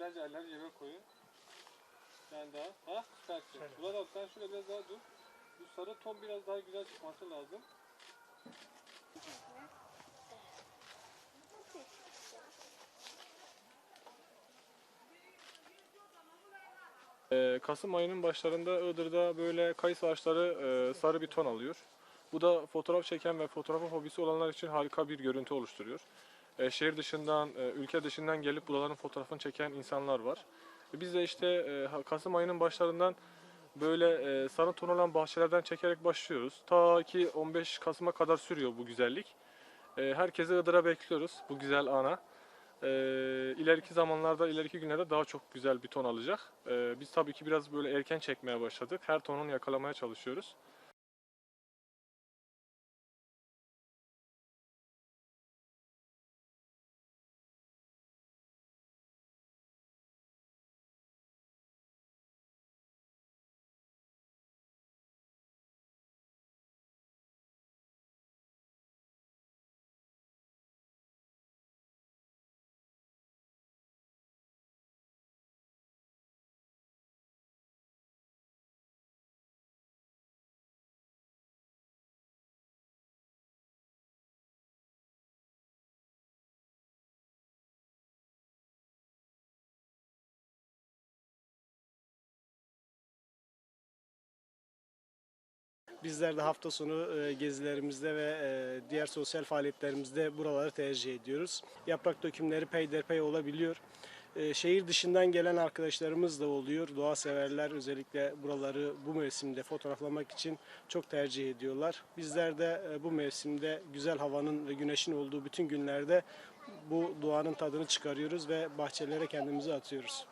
Bence elleri cebe koyun. Sen daha. Ha? Süpersin. Burada bak sen şöyle biraz daha dur. Bu sarı ton biraz daha güzel çıkması lazım. Ee, Kasım ayının başlarında Iğdır'da böyle kayısı ağaçları e, sarı bir ton alıyor. Bu da fotoğraf çeken ve fotoğrafı hobisi olanlar için harika bir görüntü oluşturuyor. E, şehir dışından, e, ülke dışından gelip buraların fotoğrafını çeken insanlar var. E, Biz de işte e, Kasım ayının başlarından böyle e, sarı ton olan bahçelerden çekerek başlıyoruz. Ta ki 15 Kasım'a kadar sürüyor bu güzellik. E, Herkesi Iğdır'a bekliyoruz bu güzel ana. E, ileriki zamanlarda, ileriki günlerde daha çok güzel bir ton alacak. E, biz tabii ki biraz böyle erken çekmeye başladık. Her tonunu yakalamaya çalışıyoruz. Bizler de hafta sonu e, gezilerimizde ve e, diğer sosyal faaliyetlerimizde buraları tercih ediyoruz. Yaprak dökümleri peyderpey olabiliyor. E, Şehir dışından gelen arkadaşlarımız da oluyor. Doğa severler özellikle buraları bu mevsimde fotoğraflamak için çok tercih ediyorlar. Bizler de bu mevsimde güzel havanın ve güneşin olduğu bütün günlerde bu doğanın tadını çıkarıyoruz ve bahçelere kendimizi atıyoruz.